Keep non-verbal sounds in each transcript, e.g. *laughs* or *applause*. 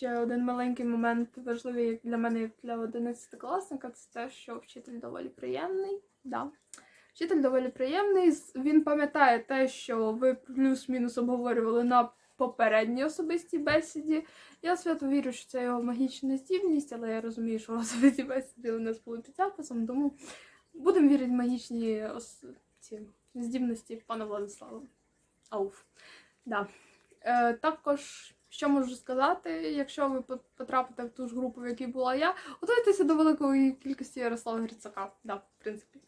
ще один маленький момент важливий як для мене, як для 11-класника, це те, що вчитель доволі приємний. Да. Вчитель доволі приємний. Він пам'ятає те, що ви плюс-мінус обговорювали на попередній особистій бесіді. Я свято вірю, що це його магічна здібність, але я розумію, що особисті бесіди у нас були під записом, тому будемо вірити в магічні ос... ці здібності пана Владислава. Ауф. Да. Е, також, що можу сказати, якщо ви по- потрапите в ту ж групу, в якій була я, готуйтеся до великої кількості Ярослава Грицака. Да, в принципі.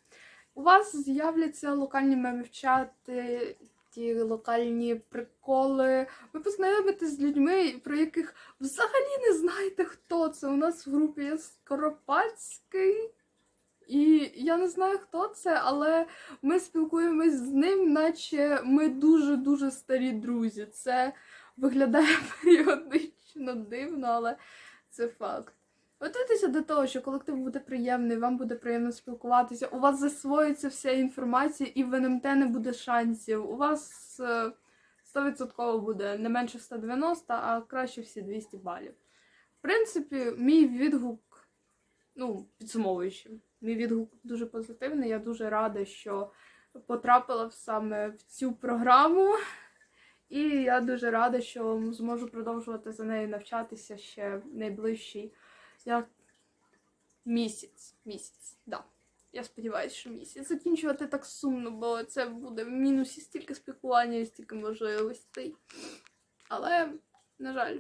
У вас з'являться локальні меми в чати, ті локальні приколи. Ви познайомитесь з людьми, про яких взагалі не знаєте, хто це. У нас в групі є Скоропадський. І я не знаю, хто це, але ми спілкуємось з ним, наче ми дуже-дуже старі друзі. Це виглядає *laughs* періодично дивно, але це факт. Готуйтеся до того, що колектив буде приємний, вам буде приємно спілкуватися, у вас засвоїться вся інформація, і в НМТ не буде шансів. У вас е, 100% буде не менше 190, а краще всі 200 балів. В принципі, мій відгук, ну, підсумовуючи, мій відгук дуже позитивний. Я дуже рада, що потрапила саме в цю програму. І я дуже рада, що зможу продовжувати за нею навчатися ще найближчий як місяць. Місяць, да. Я сподіваюся, що місяць. Закінчувати так сумно, бо це буде в мінусі стільки спілкування стільки можливостей. Але, на жаль,